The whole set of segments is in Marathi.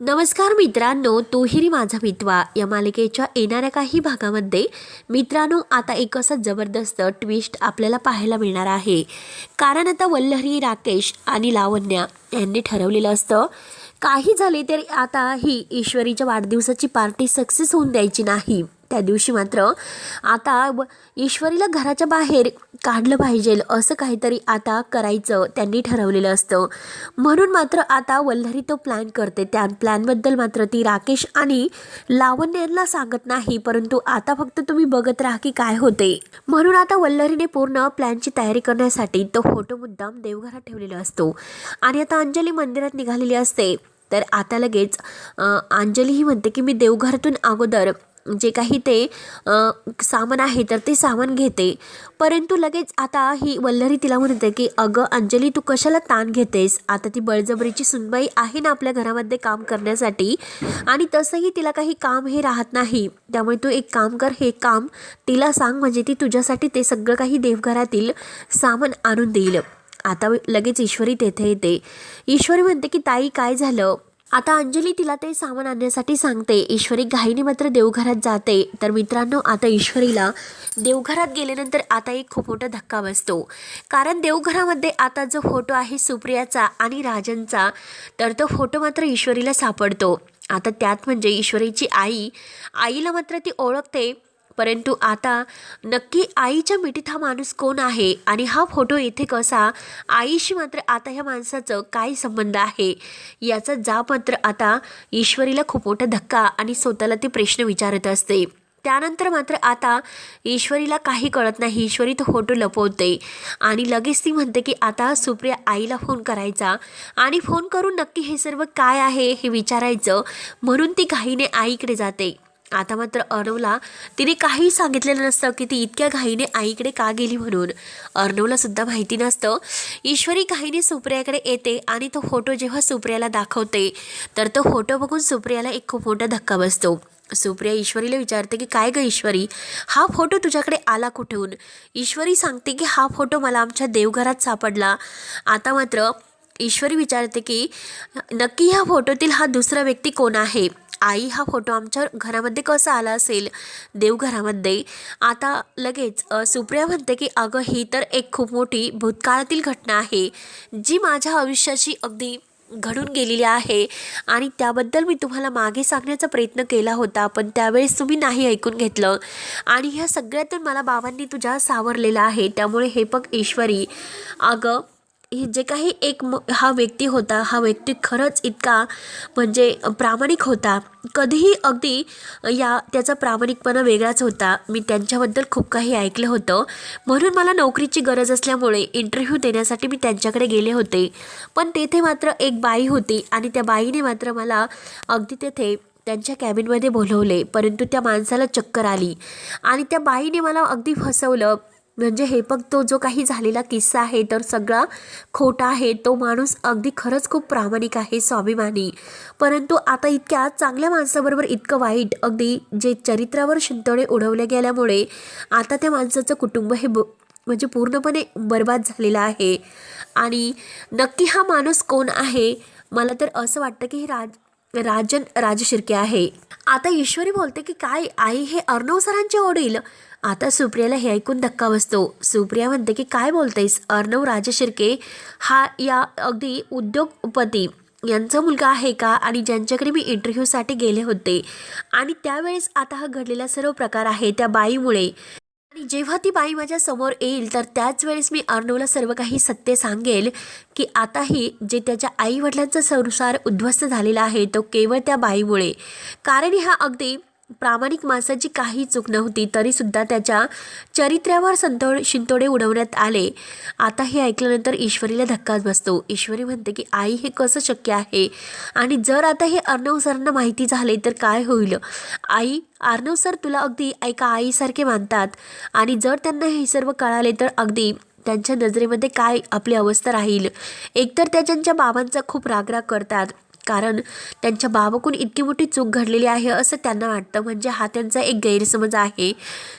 नमस्कार मित्रांनो तोहिरी माझा मितवा. या मालिकेच्या येणाऱ्या काही भागामध्ये मित्रांनो आता एक असा जबरदस्त ट्विस्ट आपल्याला पाहायला मिळणार आहे. कारण आता वल्लरी राकेश आणि लावण्या यांनी ठरवलेलं असतं काही झाले तरी आता ही ईश्वरीच्या वाढदिवसाची पार्टी सक्सेस होऊन द्यायची नाही. त्या दिवशी मात्र आता ईश्वरीला घराच्या बाहेर काढलं पाहिजे असं काहीतरी आता करायचं त्यांनी ठरवलेलं असतं. म्हणून मात्र आता वल्लरी तो प्लॅन करते. त्या प्लॅनबद्दल मात्र ती राकेश आणि लावण्यांना सांगत नाही परंतु आता फक्त तुम्ही बघत राहा की काय होते. म्हणून आता वल्लरीने पूर्ण प्लॅनची तयारी करण्यासाठी तो फोटो मुद्दाम देवघरात ठेवलेला असतो. आणि आता अंजली मंदिरात निघालेली असते. तर आता लगेच अंजली ही म्हणते की मी देवघरातून अगोदर जे काही ते सामान आहे तर ते सामान घेते. परंतु लगेच आता ही वल्लरी तिला म्हणते की अगं अंजली तू कशाला ताण घेतेस? आता ती बळजबरीची सुनबाई आहे ना आपल्या घरामध्ये काम करण्यासाठी आणि तसंही तिला काही काम हे राहत नाही. त्यामुळे तू एक काम कर हे काम तिला सांग म्हणजे ती तुझ्यासाठी ते सगळं काही देवघरातील सामान आणून देईल. आता लगेच ईश्वरी तेथे येते. ईश्वरी म्हणते की ताई काय झालं? आता अंजली तिला ते सामान आणण्यासाठी सांगते. ईश्वरी घाईने मात्र देवघरात जाते. तर मित्रांनो आता ईश्वरीला देवघरात गेल्यानंतर आता एक खूप मोठा धक्का बसतो. कारण देवघरामध्ये आता जो फोटो आहे सुप्रियाचा आणि राजनचा तर तो फोटो मात्र ईश्वरीला सापडतो. आता त्यात म्हणजे ईश्वरीची आई आईला मात्र ती ओळखते. परंतु आता नक्की आईच्या मिठीत हा माणूस कोण आहे आणि हा फोटो इथे कसा? आईशी मात्र आता ह्या माणसाचं काय संबंध आहे? याचा जा मात्र आता ईश्वरीला खूप मोठा धक्का आणि स्वतःला ते प्रश्न विचारत असते. त्यानंतर मात्र आता ईश्वरीला काही कळत नाही. ईश्वरी तो फोटो लपवते आणि लगेच ती म्हणते की आता सुप्रिया आईला फोन करायचा आणि फोन करून नक्की हे सर्व काय आहे हे विचारायचं म्हणून ती घाईने आईकडे जाते. आता मात्र अर्णवला तिने काही सांगितलेलं नसतं की ती इतक्या घाईने आईकडे का गेली म्हणून. अर्णवला सुद्धा माहिती नसतं. ईश्वरी घाईने सुप्रियाकडे येते आणि तो फोटो जेव्हा सुप्रियाला दाखवते तर तो फोटो बघून सुप्रियाला एक खूप मोठा धक्का बसतो. सुप्रिया ईश्वरीला विचारते की काय ग ईश्वरी? हा फोटो तुझ्याकडे आला कुठून? ईश्वरी सांगते की हा फोटो मला आमच्या देवघरात सापडला. आता मात्र ईश्वरी विचारते की नक्की ह्या फोटोतील हा दुसरा व्यक्ती कोण आहे? आई हा फोटो आमच्या घरामध्ये कसा आला असेल देवघरामध्ये? आता लगेच सुप्रिया म्हणते की अगं ही तर एक खूप मोठी भूतकाळातील घटना आहे जी माझ्या आयुष्याशी अगदी घडून गेलेली आहे आणि त्याबद्दल मी तुम्हाला मागे सांगण्याचा प्रयत्न केला होता पण त्यावेळेस तुम्ही नाही ऐकून घेतलं आणि ह्या सगळ्यातून मला बाबांनी तुझ्या सावरलेलं आहे त्यामुळे हे बघ ईश्वरी. अगं हे जे काही एक म हा व्यक्ती होता हा व्यक्ती खरंच इतका म्हणजे प्रामाणिक होता. कधीही अगदी या त्याचा प्रामाणिकपणा वेगळाच होता. मी त्यांच्याबद्दल खूप काही ऐकलं होतं. म्हणून मला नोकरीची गरज असल्यामुळे इंटरव्ह्यू देण्यासाठी मी त्यांच्याकडे गेले होते. पण तेथे मात्र एक बाई होती आणि त्या बाईने मात्र मला अगदी तेथे त्यांच्या कॅबिनमध्ये बोलवले. परंतु त्या माणसाला चक्कर आली आणि त्या बाईने मला अगदी फसवलं. म्हणजे हे बघ तो जो काही झालेला किस्सा आहे तर सगळा खोटा आहे. तो माणूस अगदी खरंच खूप प्रामाणिक आहे स्वाभिमानी. परंतु आता इतक्या चांगल्या माणसाबरोबर इतकं वाईट अगदी जे चरित्रावर शिंतोडे उडवले गेल्यामुळे आता त्या माणसाचं कुटुंब हे ब म्हणजे पूर्णपणे बर्बाद झालेलं आहे. आणि नक्की हा माणूस कोण आहे? मला तर असं वाटतं की हे राज राजन राजशिर्के आहे. आता ईश्वरी बोलते की काय आई हे अर्णव सरांचे वडील आता सुप्रियाला हे ऐकून धक्का बसतो. सुप्रिया म्हणते की काय बोलतेस? अर्णव राजशिर्के हा या अगदी उद्योगपती. यांचा मुलगा आहे का? आणि ज्यांच्याकडे मी इंटरव्ह्यूसाठी गेले होते. आणि त्यावेळेस आता हा घडलेला सर्व प्रकार आहे त्या बाईमुळे. आणि जेव्हा ती बाई माझ्यासमोर येईल तर त्याच वेळेस मी अर्णवला सर्व काही सत्य सांगेल की आताही जे त्याच्या आई वडिलांचा संसार उद्ध्वस्त झालेला आहे तो केवळ त्या बाईमुळे. कारण हा अगदी प्रामाणिक माणसाची काही चूक नव्हती तरीसुद्धा त्याच्या चरित्र्यावर संतोड शिंतोडे उडवण्यात आले. आता हे ऐकल्यानंतर ईश्वरीला धक्काच बसतो. ईश्वरी म्हणते की आई हे कसं शक्य आहे? आणि जर आता हे अर्णव सरांना माहिती झाले तर काय होईल? आई अर्णव सर तुला अगदी ऐका आईसारखे मानतात. आणि जर त्यांना हे सर्व कळाले तर अगदी त्यांच्या नजरेमध्ये काय आपली अवस्था राहील? एकतर त्या त्यांच्या बाबांचा खूप रागराग करतात. कारण त्यांच्या बाबाकडून इतकी मोठी चूक घडलेली आहे असं त्यांना वाटतं. म्हणजे हा त्यांचा एक गैरसमज आहे.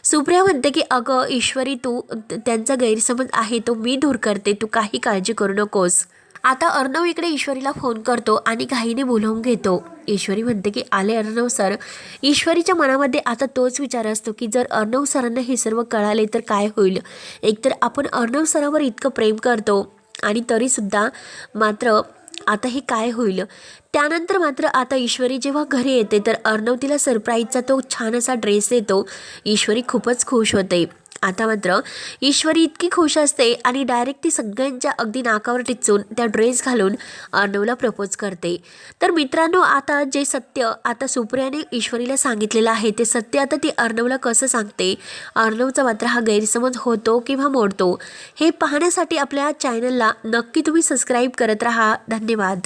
सुप्रिया म्हणते की अगं ईश्वरी तू त्यांचा गैरसमज आहे तो मी दूर करते. तू काही काळजी करू नकोस. आता अर्णव इकडे ईश्वरीला फोन करतो आणि घाईने बोलवून घेतो. ईश्वरी म्हणते की आले अर्णव सर. ईश्वरीच्या मनामध्ये आता तोच विचार असतो की जर अर्णव सरांना हे सर्व कळाले तर काय होईल? एकतर आपण अर्णव सरावर इतकं प्रेम करतो आणि तरीसुद्धा मात्र आता हे काय होईल? त्यानंतर मात्र आता ईश्वरी जेव्हा घरी येते तर अर्णव तिला सरप्राईजचा तो छान असा ड्रेस देतो. ईश्वरी खूपच खुश होते. आता मात्र ईश्वरी इतकी खुश असते आणि डायरेक्ट ती सगळ्यांच्या अगदी नाकावर टिचून त्या ड्रेस घालून अर्णवला प्रपोज करते. तर मित्रांनो आता जे सत्य आता सुप्रियाने ईश्वरीला सांगितलेलं आहे ते सत्य आता ती अर्णवला कसं सांगते? अर्णवचा मात्र हा गैरसमज होतो किंवा मोडतो? हे पाहण्यासाठी आपल्या चॅनलला नक्की तुम्ही सबस्क्राईब करत राहा. धन्यवाद.